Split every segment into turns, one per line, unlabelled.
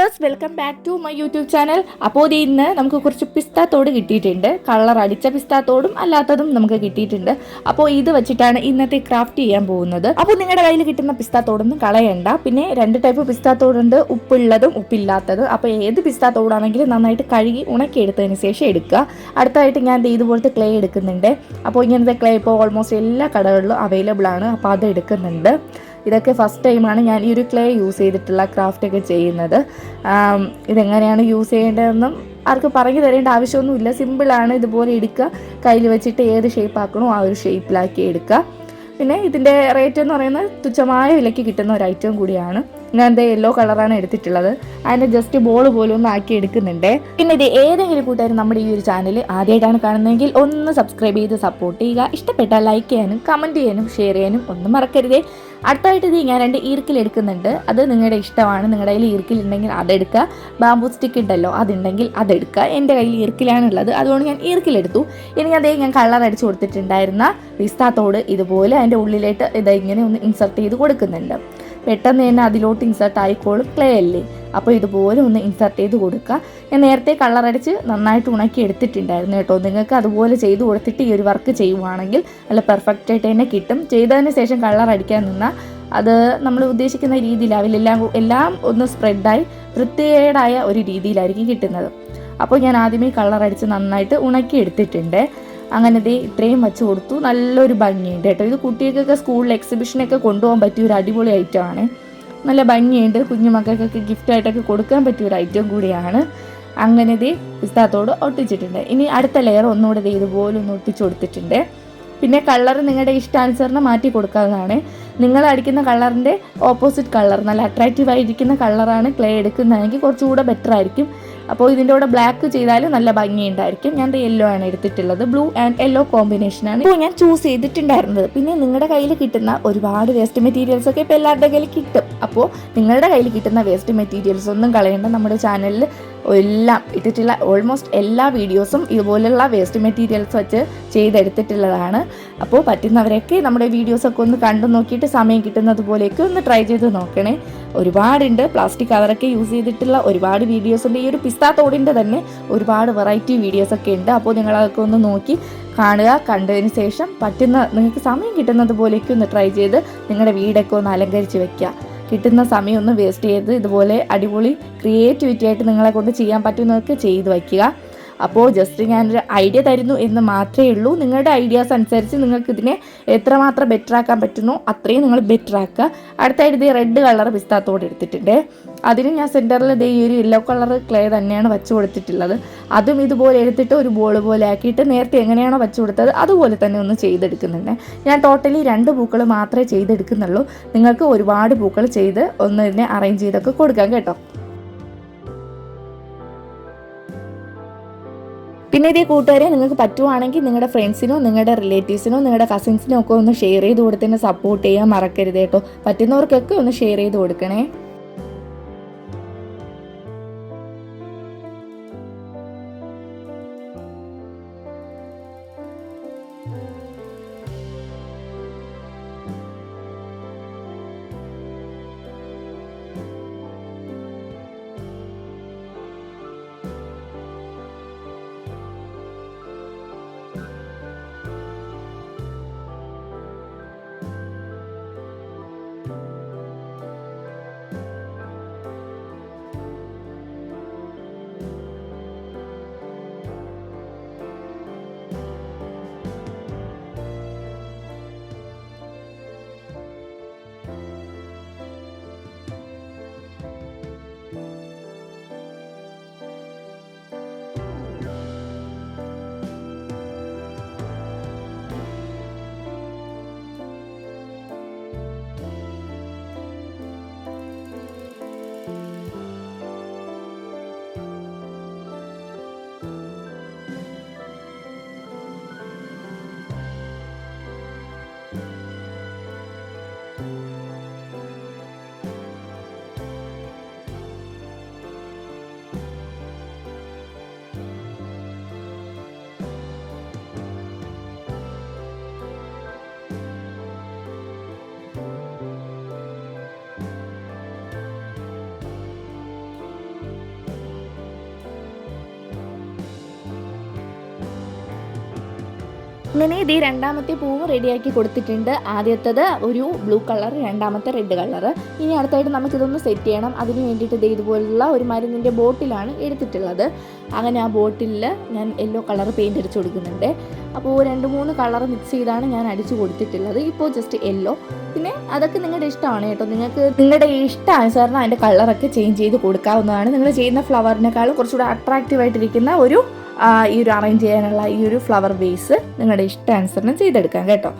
Dears welcome back to my YouTube channel അപ്പോൾ ഇത് ഇന്ന് നമുക്ക് കുറച്ച് പിസ്താത്തോട് കിട്ടിയിട്ടുണ്ട്. കളർ അടിച്ച പിസ്താത്തോടും അല്ലാത്തതും നമുക്ക് കിട്ടിയിട്ടുണ്ട്. അപ്പോൾ ഇത് വെച്ചിട്ടാണ് ഇന്നത്തെ ക്രാഫ്റ്റ് ചെയ്യാൻ പോകുന്നത്. അപ്പോൾ നിങ്ങളുടെ കയ്യിൽ കിട്ടുന്ന പിസ്താത്തോടൊന്നും കളയണ്ട. പിന്നെ രണ്ട് ടൈപ്പ് പിസ്താത്തോടുണ്ട് ഉപ്പുള്ളതും ഉപ്പില്ലാത്തതും. അപ്പോൾ ഏത് പിസ്താത്തോടാണെങ്കിലും നന്നായിട്ട് കഴുകി ഉണക്കി ഉണക്കിയെടുത്തതിന് ശേഷം എടുക്കുക. അടുത്തായിട്ട് ഞാൻ ഇതുപോലത്തെ ക്ലേ എടുക്കുന്നുണ്ട്. അപ്പോൾ ഇങ്ങനത്തെ ക്ലേ ഇപ്പോൾ ഓൾമോസ്റ്റ് എല്ലാ കടകളിലും അവൈലബിൾ ആണ്. അപ്പോൾ അത് എടുക്കുന്നുണ്ട്. ഇതൊക്കെ ഫസ്റ്റ് ടൈമാണ് ഞാൻ ഈ ഒരു ക്ലേ യൂസ് ചെയ്തിട്ടുള്ള ക്രാഫ്റ്റ് ഒക്കെ ചെയ്യുന്നത്. ഇതെങ്ങനെയാണ് യൂസ് ചെയ്യേണ്ടതെന്നും ആർക്ക് പറഞ്ഞു തരേണ്ട ആവശ്യമൊന്നുമില്ല. സിമ്പിളാണ് ഇതുപോലെ എടുക്കുക. കയ്യിൽ വെച്ചിട്ട് ഏത് ഷേപ്പ് ആക്കണോ ആ ഒരു ഷേപ്പിലാക്കി എടുക്കുക. പിന്നെ ഇതിന്റെ റേറ്റ് എന്ന് പറയുന്നത് തുച്ഛമായ വിലയ്ക്ക് കിട്ടുന്ന ഒരു ഐറ്റം കൂടിയാണ്. ഞാൻ എന്താ യെല്ലോ കളറാണ് എടുത്തിട്ടുള്ളത്. അതിന്റെ ജസ്റ്റ് ബോൾ പോലും ഒന്ന് ആക്കി എടുക്കുന്നുണ്ട്. പിന്നെ ഇത് ഏതെങ്കിലും കൂട്ടുകാർ നമ്മുടെ ഈ ഒരു ചാനൽ ആദ്യമായിട്ടാണ് കാണുന്നതെങ്കിൽ ഒന്ന് സബ്സ്ക്രൈബ് ചെയ്ത് സപ്പോർട്ട് ചെയ്യുക. ഇഷ്ടപ്പെട്ട ലൈക്ക് ചെയ്യാനും കമന്റ് ചെയ്യാനും ഷെയർ ചെയ്യാനും ഒന്നും മറക്കരുതേ. അടുത്തായിട്ട് ഇത് ഞാൻ രണ്ട് ഈർക്കിൽ എടുക്കുന്നുണ്ട്. അത് നിങ്ങളുടെ ഇഷ്ടമാണ്. നിങ്ങളുടെ കയ്യിൽ ഈർക്കിൽ ഉണ്ടെങ്കിൽ അതെടുക്കുക ബാമ്പു സ്റ്റിക്ക് ഉണ്ടല്ലോ അതുണ്ടെങ്കിൽ അതെടുക്കുക എന്റെ കയ്യിൽ ഈർക്കിലാണുള്ളത് അതുകൊണ്ട് ഞാൻ ഈർക്കിലെടുത്തു ഇനി അതേ ഞാൻ കളർ അടിച്ചു കൊടുത്തിട്ടുണ്ടായിരുന്ന പിസ്താത്തോട് ഇതുപോലെ അതിന്റെ ഉള്ളിലായിട്ട് ഇത് ഇങ്ങനെ ഒന്ന് ഇൻസർട്ട് ചെയ്ത് കൊടുക്കുന്നുണ്ട്. പെട്ടെന്ന് തന്നെ അതിലോട്ട് ഇൻസേർട്ട് ആയിക്കോളും. ക്ലേ അല്ലേ? അപ്പോൾ ഇതുപോലെ ഒന്ന് ഇൻസേർട്ട് ചെയ്ത് കൊടുക്കുക. ഞാൻ നേരത്തെ കളറടിച്ച് നന്നായിട്ട് ഉണക്കി എടുത്തിട്ടുണ്ടായിരുന്നു കേട്ടോ. നിങ്ങൾക്ക് അതുപോലെ ചെയ്ത് കൊടുത്തിട്ട് ഈ ഒരു വർക്ക് ചെയ്യുവാണെങ്കിൽ നല്ല പെർഫെക്റ്റ് ആയിട്ട് തന്നെ കിട്ടും. ചെയ്തതിന് ശേഷം കളർ അടിക്കാൻ നിന്നാൽ അത് നമ്മൾ ഉദ്ദേശിക്കുന്ന രീതിയിലാവില്ല എല്ലാം എല്ലാം ഒന്ന് സ്പ്രെഡായി വൃത്തികേടായ ഒരു രീതിയിലായിരിക്കും കിട്ടുന്നത്. അപ്പോൾ ഞാൻ ആദ്യമേ കളർ അടിച്ച് നന്നായിട്ട് ഉണക്കി എടുത്തിട്ടുണ്ട്. അങ്ങനെ ദേ ഇത്രയും വെച്ച് കൊടുത്തു. നല്ലൊരു ഭംഗിയുണ്ട് കേട്ടോ. ഇത് കുട്ടികൾക്കൊക്കെ സ്കൂളിൽ എക്സിബിഷനൊക്കെ കൊണ്ടുപോകാൻ പറ്റിയ ഒരു അടിപൊളി ഐറ്റം ആണ്. നല്ല ഭംഗിയുണ്ട്. കുഞ്ഞു മക്കൾക്കൊക്കെ ഗിഫ്റ്റായിട്ടൊക്കെ കൊടുക്കാൻ പറ്റിയ ഒരു ഐറ്റം കൂടിയാണ്. അങ്ങനെ ദേ പുസ്തകത്തോട് ഒട്ടിച്ചിട്ടുണ്ട്. ഇനി അടുത്ത ലെയർ ഒന്നുകൂടെ ദേ ഇതുപോലെ ഒന്ന് ഒട്ടിച്ചു കൊടുത്തിട്ടുണ്ട്. പിന്നെ കളർ നിങ്ങളുടെ ഇഷ്ടാനുസരണം മാറ്റി കൊടുക്കാവുന്നതാണ്. നിങ്ങൾ അടിക്കുന്ന കളറിന്റെ ഓപ്പോസിറ്റ് കളർ നല്ല അട്രാക്റ്റീവ് ആയിരിക്കുന്ന കളറാണ് ക്ലേ എടുക്കുന്നതെങ്കിൽ കുറച്ചുകൂടെ ബെറ്റർ ആയിരിക്കും. അപ്പോൾ ഇതിന്റെ കൂടെ ബ്ലാക്ക് ചെയ്താൽ നല്ല ഭംഗിയുണ്ടായിരിക്കും. ഞാൻ യെല്ലോ ആണ് എടുത്തിട്ടുള്ളത്. ബ്ലൂ ആൻഡ് യെല്ലോ കോമ്പിനേഷനാണ് ഇപ്പോൾ ഞാൻ ചൂസ് ചെയ്തിട്ടുണ്ടായിരുന്നത്. പിന്നെ നിങ്ങളുടെ കയ്യിൽ കിട്ടുന്ന ഒരുപാട് വേസ്റ്റ് മെറ്റീരിയൽസ് ഒക്കെ ഇപ്പോൾ എല്ലാവരുടെ കയ്യിൽ കിട്ടും. അപ്പോൾ നിങ്ങളുടെ കയ്യിൽ കിട്ടുന്ന വേസ്റ്റ് മെറ്റീരിയൽസ് ഒന്നും കളയേണ്ട നമ്മുടെ ചാനലിൽ എല്ലാം ഇട്ടിട്ടുള്ള ഓൾമോസ്റ്റ് എല്ലാ വീഡിയോസും ഇതുപോലെയുള്ള വേസ്റ്റ് മെറ്റീരിയൽസ് വെച്ച് ചെയ്തെടുത്തിട്ടുള്ളതാണ്. അപ്പോൾ പറ്റുന്നവരൊക്കെ നമ്മുടെ വീഡിയോസൊക്കെ ഒന്ന് കണ്ടു നോക്കിയിട്ട് സമയം കിട്ടുന്നത് പോലെയൊക്കെ ഒന്ന് ട്രൈ ചെയ്ത് നോക്കണേ. ഒരുപാടുണ്ട്. പ്ലാസ്റ്റിക് കവറൊക്കെ യൂസ് ചെയ്തിട്ടുള്ള ഒരുപാട് വീഡിയോസ് ഉണ്ട്. ഈ ഒരു പിസ്താ തോടിന്റെ തന്നെ ഒരുപാട് വെറൈറ്റി വീഡിയോസൊക്കെ ഉണ്ട്. അപ്പോൾ നിങ്ങൾ അതൊക്കെ ഒന്ന് നോക്കി കാണുക. കണ്ടതിന് ശേഷം പറ്റുന്ന നിങ്ങൾക്ക് സമയം കിട്ടുന്നത് പോലെയൊക്കെ ഒന്ന് ട്രൈ ചെയ്ത് നിങ്ങളുടെ വീടൊക്കെ ഒന്ന് അലങ്കരിച്ച് വെക്കുക. കിട്ടുന്ന സമയമൊന്നും വേസ്റ്റ് ചെയ്ത് ഇതുപോലെ അടിപൊളി ക്രിയേറ്റിവിറ്റി ആയിട്ട് നിങ്ങളെ കൊണ്ട് ചെയ്യാൻ പറ്റുന്നതൊക്കെ ചെയ്ത് വയ്ക്കുക. അപ്പോൾ ജസ്റ്റ് ഞാനൊരു ഐഡിയ തരുന്നു എന്ന് മാത്രമേ ഉള്ളൂ. നിങ്ങളുടെ ഐഡിയാസ് അനുസരിച്ച് നിങ്ങൾക്ക് ഇതിനെ എത്രമാത്രം ബെറ്റർ ആക്കാൻ പറ്റുന്നു അത്രയും നിങ്ങൾ ബെറ്റർ ആക്കുക. അടുത്തായിട്ട് ഇത് റെഡ് കളർ പിസ്താത്തോടെ എടുത്തിട്ടുണ്ട്. അതിന് ഞാൻ സെന്ററിൽ ഇതേ ഈ ഒരു യെല്ലോ കളർ ക്ലേ തന്നെയാണ് വച്ചു കൊടുത്തിട്ടുള്ളത്. അതും ഇതുപോലെ എടുത്തിട്ട് ഒരു ബോൾ പോലെ ആക്കിയിട്ട് നേരത്തെ എങ്ങനെയാണോ വെച്ച് കൊടുത്തത് അതുപോലെ തന്നെ ഒന്ന് ചെയ്തെടുക്കുന്നുണ്ട്. ഞാൻ ടോട്ടലി രണ്ട് പൂക്കൾ മാത്രമേ ചെയ്തെടുക്കുന്നുള്ളൂ. നിങ്ങൾക്ക് ഒരുപാട് പൂക്കൾ ചെയ്ത് ഒന്ന് ഇതിനെ അറേഞ്ച് ചെയ്തൊക്കെ കൊടുക്കാം കേട്ടോ. പിന്നെ ഇതേ കൂട്ടുകാരെ നിങ്ങൾക്ക് പറ്റുവാണെങ്കിൽ നിങ്ങളുടെ ഫ്രണ്ട്സിനോ നിങ്ങളുടെ റിലേറ്റീവ്സിനോ നിങ്ങളുടെ കസിൻസിനോ ഒക്കെ ഒന്ന് ഷെയർ ചെയ്ത് കൊടുത്തതിനെ സപ്പോർട്ട് ചെയ്യാൻ മറക്കരുത് കേട്ടോ. പറ്റുന്നവർക്കൊക്കെ ഒന്ന് ഷെയർ ചെയ്ത് കൊടുക്കണേ. അങ്ങനെ ഈ രണ്ടാമത്തെ പൂവ് റെഡിയാക്കി കൊടുത്തിട്ടുണ്ട്. ആദ്യത്തത് ഒരു ബ്ലൂ കളർ രണ്ടാമത്തെ റെഡ് കളർ. ഇനി അടുത്തായിട്ട് നമുക്കിതൊന്ന് സെറ്റ് ചെയ്യണം. അതിന് വേണ്ടിയിട്ട് ഇത് ഇതുപോലുള്ള ഒരു മരുന്നിന്റെ ബോട്ടിലാണ് എടുത്തിട്ടുള്ളത്. അങ്ങനെ ആ ബോട്ടിലിൽ ഞാൻ യെല്ലോ കളർ പെയിന്റ് അടിച്ചു കൊടുക്കുന്നുണ്ട്. അപ്പോൾ രണ്ട് മൂന്ന് കളർ മിക്സ് ചെയ്താണ് ഞാൻ അടിച്ചു കൊടുത്തിട്ടുള്ളത്. ഇപ്പോൾ ജസ്റ്റ് യെല്ലോ. പിന്നെ അതൊക്കെ നിങ്ങളുടെ ഇഷ്ടമാണ് കേട്ടോ. നിങ്ങൾക്ക് നിങ്ങളുടെ ഇഷ്ടാനുസരണം അതിന്റെ കളറൊക്കെ ചേഞ്ച് ചെയ്ത് കൊടുക്കാവുന്നതാണ്. നിങ്ങൾ ചെയ്യുന്ന ഫ്ലവറിനേക്കാളും കുറച്ചുകൂടെ അട്രാക്റ്റീവ് ആയിട്ടിരിക്കുന്ന ഒരു ഈ ഒരു അറേഞ്ച് ചെയ്യാനുള്ള ഈ ഒരു ഫ്ലവർ ബേസ് നിങ്ങളുടെ ഇഷ്ടാനുസരണം ചെയ്തെടുക്കാം കേട്ടോ.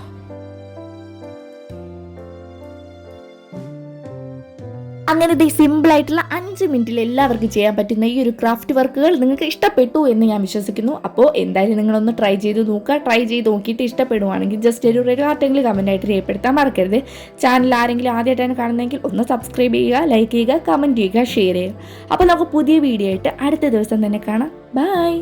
അങ്ങനെ ഈ സിമ്പിൾ ആയിട്ടുള്ള അഞ്ച് മിനിറ്റിൽ എല്ലാവർക്കും ചെയ്യാൻ പറ്റുന്ന ഈ ഒരു ക്രാഫ്റ്റ് വർക്കുകൾ നിങ്ങൾക്ക് ഇഷ്ടപ്പെട്ടു എന്ന് ഞാൻ വിശ്വസിക്കുന്നു. അപ്പോൾ എന്തായാലും നിങ്ങളൊന്ന് ട്രൈ ചെയ്ത് നോക്കുക. ട്രൈ ചെയ്ത് നോക്കിയിട്ട് ഇഷ്ടപ്പെടുവാണെങ്കിൽ ജസ്റ്റ് ഒരു റെഡി ആർട്ടെങ്കിലും കമന്റായിട്ട് രേഖപ്പെടുത്താൻ മറക്കരുത്. ചാനൽ ആരെങ്കിലും ആദ്യമായിട്ടാണ് കാണുന്നതെങ്കിൽ ഒന്ന് സബ്സ്ക്രൈബ് ചെയ്യുക ലൈക്ക് ചെയ്യുക കമന്റ് ചെയ്യുക ഷെയർ ചെയ്യുക. അപ്പോൾ നമുക്ക് പുതിയ വീഡിയോ ആയിട്ട് അടുത്ത ദിവസം തന്നെ കാണാം. ബൈ